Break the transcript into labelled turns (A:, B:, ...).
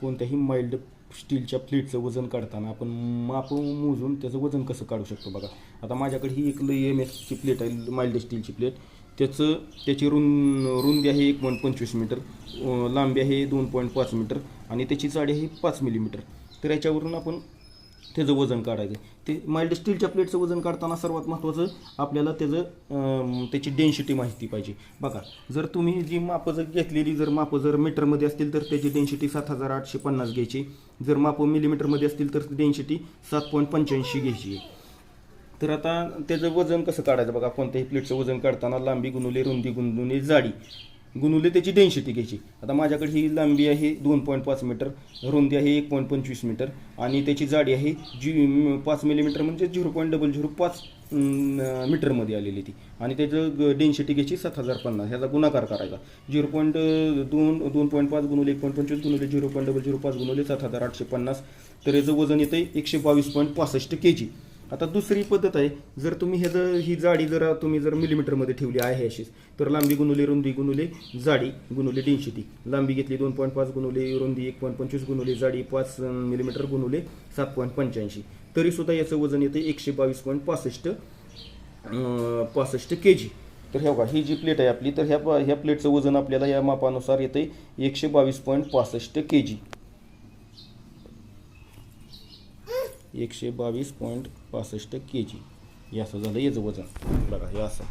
A: कोणत्याही माइल्ड स्टीलच्या प्लेटचं वजन काढताना आपण माप मोजून त्याचं वजन कसं काढू शकतो बघा. आता माझ्याकडे ही एक एम एसची प्लेट आहे माइल्ड स्टीलची प्लेट त्याचं त्याची रुं रुंदी आहे एक पॉईंट पंचवीस मीटर लांबी आहे दोन पॉईंट पाच मीटर आणि त्याची जाडी आहे पाच मिलीमीटर तर याच्यावरून आपण त्याचं वजन काढायचं. ते माइल्ड स्टीलच्या प्लेटचं वजन काढताना सर्वात महत्त्वाचं आपल्याला त्याचं त्याची डेन्सिटी माहिती पाहिजे. बघा जर तुम्ही जी मापं जर घेतलेली जर मापं जर मीटरमध्ये असतील तर त्याची डेन्सिटी सात हजार आठशे पन्नास घ्यायची. जर मापं मिलीमीटरमध्ये असतील तर डेन्सिटी सात पॉईंट पंच्याऐंशी घ्यायची. आहे तर आता त्याचं वजन कसं काढायचं? बघा कोणत्याही प्लेटचं वजन काढताना लांबी गुणुले रुंदी गुणुले जाडी. गुणवले त्याची डेन्सिटी घ्यायची. आता माझ्याकडे ही लांबी आहे दोन पॉईंट पाच मीटर रुंदी आहे एक पॉईंट पंचवीस मीटर आणि त्याची जाडी आहे जी पाच मिलीमीटर म्हणजे झिरो पॉईंट डबल झिरो पाच मीटरमध्ये आलेली ती. आणि त्याचं डेन्सिटी घ्यायची सात हजार पन्नास. ह्याचा गुणाकार करायचा. झिरो पॉईंट दोन दोन पॉईंट पाच गुणुले एक पॉईंट पंचवीस गुणवले झिरो पॉईंट डबल झिरो पाच गुणवले सात हजार आठशे पन्नास. तर याचं वजन येतं एकशे बावीस पॉईंट पासष्ट के जी आता दुसरी पद्धत आहे जर तुम्ही हे जर ही जाडी जर तुम्ही जर मिलीमीटरमध्ये ठेवली आहे अशीच तर लांबी गुणुले रुंदी गुणुले जाडी गुणुले डेन्सिटी लांबी घेतली दोन पॉईंट पाच गुणुले रुंदी एक पॉईंट पंचवीस गुणुले जाडी पाच मिलीमीटर गुणुले सात पॉईंट पंच्याऐंशी. तरीसुद्धा याचं वजन येतं एकशे बावीस पॉईंट पासष्ट पासष्ट के जी तर ह्या बघा ही जी प्लेट आहे आपली तर ह्या ह्या प्लेटचं वजन आपल्याला या मापानुसार येते एकशे बावीस पॉईंट पासष्ट के जी एकशे बावीस पॉईंट पासष्ट के जी हे असं झालं याचं वजन. बघा हे असं.